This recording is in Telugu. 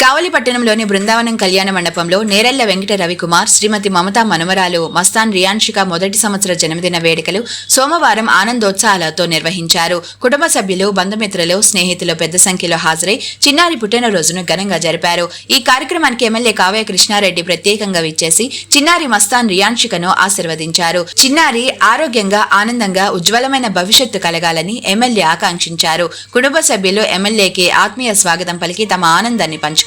కావలి పట్టణంలోని బృందావనం కళ్యాణ మండపంలో నేరెళ్ళ వెంకట రవికుమార్ శ్రీమతి మమతా మనమరాలు మస్తాన్ రియాన్షిక మొదటి సంవత్సర జన్మదిన వేడుకలు సోమవారం ఆనందోత్సాహాలతో నిర్వహించారు. కుటుంబ సభ్యులు బంధుమిత్రులు స్నేహితులు పెద్ద సంఖ్యలో హాజరై చిన్నారి పుట్టినరోజును ఘనంగా జరిపారు. ఈ కార్యక్రమానికి ఎమ్మెల్యే కావ్య కృష్ణారెడ్డి ప్రత్యేకంగా విచ్చేసి చిన్నారి మస్తాన్ రియాన్షికను ఆశీర్వదించారు. చిన్నారి ఆరోగ్యంగా ఆనందంగా ఉజ్వలమైన భవిష్యత్తు కలగాలని ఎమ్మెల్యే ఆకాంక్షించారు. కుటుంబ సభ్యులు ఎమ్మెల్యేకి ఆత్మీయ స్వాగతం పలికి తమ ఆనందాన్ని పంచుకున్నారు.